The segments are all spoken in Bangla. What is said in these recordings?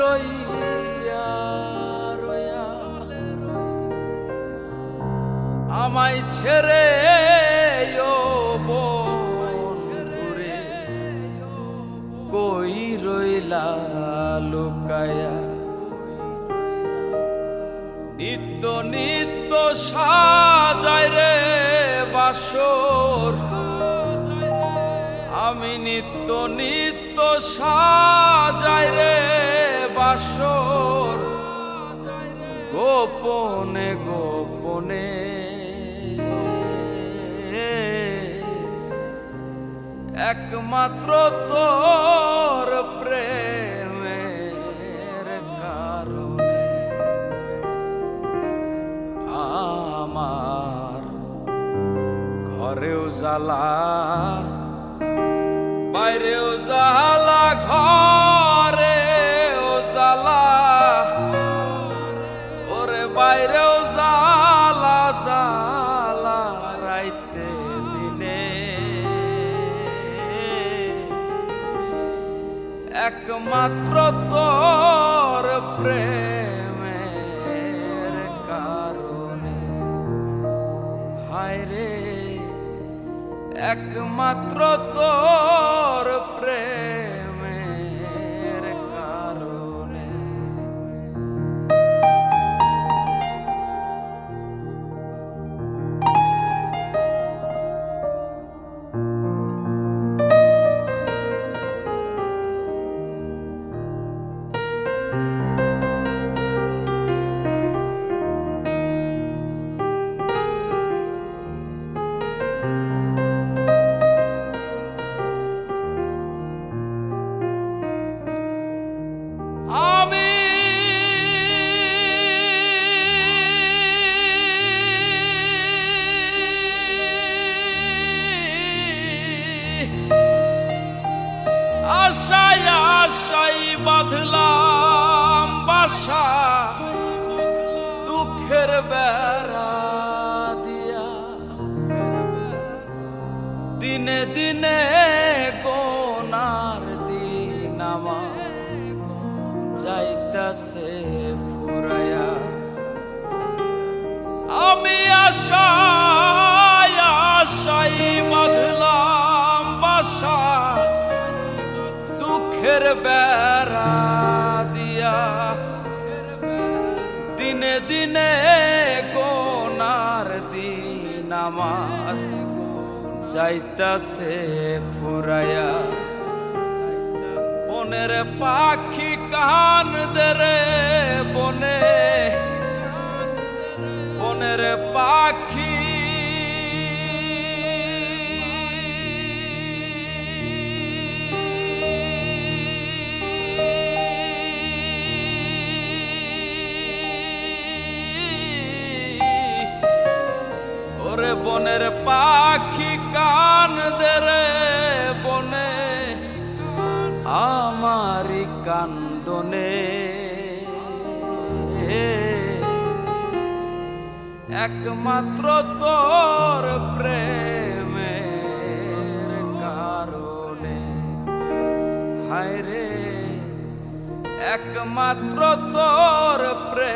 রইয়া রইয়া। আমায় ছেড়ে রে কই রইলা লুকায়া? নিত্য নিত্য সাজায় রে বাসর। আমি নিত্য নিত্য সাজায় রে বাসর গোপনে গোপনে। একমাত্র তোর প্রেমের কারণে আমার ঘরেও জ্বালা বাইরেও জ্বালা ঘরেও বাইরেও জ্বালা জ্বালা রাইতে দিনে। একমাত্র তোর প্রেমের কারণে। হায় রে একমাত্র বাঁধলাম বাসা, দুঃখের বেড়া দিয়া। দিনে দিনে কোনার দিন আমার যাইতাছে ফুরায়া আমি আশায় আশাই বাঁধলাম বেড়া দিয়া। দিনে দিনে কোনার দিন আমার। যাইতাছে ফুরায়া বনের পাখি কান দরে বনে। বনের পাখি বনের পাখি কান দরে বনে, আমারি কান্দনে। একমাত্র তোর প্রেমের কারণে। হায় রে একমাত্র তোর প্রেমের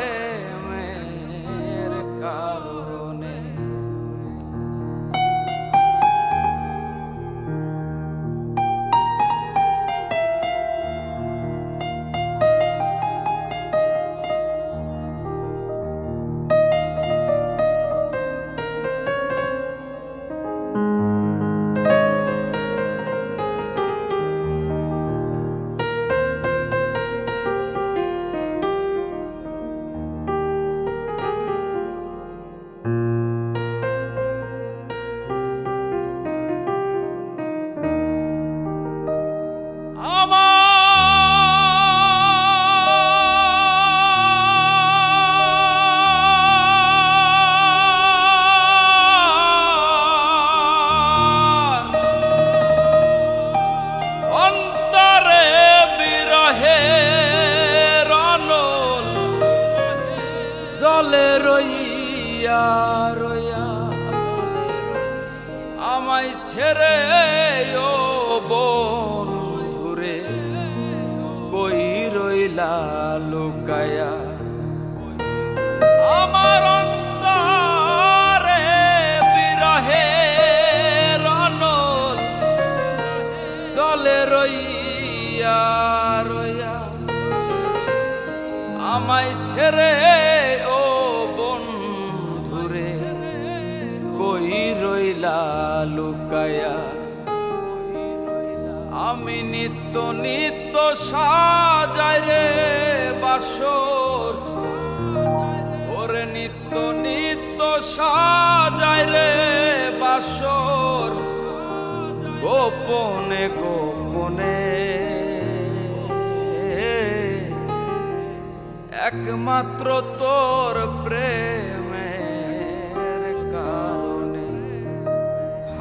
রয়া আমায় ছেড়ে ও বন্ধুরে, কই রইলা লুকায়া? আমার অন্তরে বিরহে রনল চলে রইয়া রয়া আমায় ছেড়ে ও রইলা লুকায়া আমি নিত্য নিত্য সাজাই রে বাসর। ওরে নিত্য নিত্য সাজাই রে বাসর। গোপনে গোপনে। একমাত্র তোর প্রেমের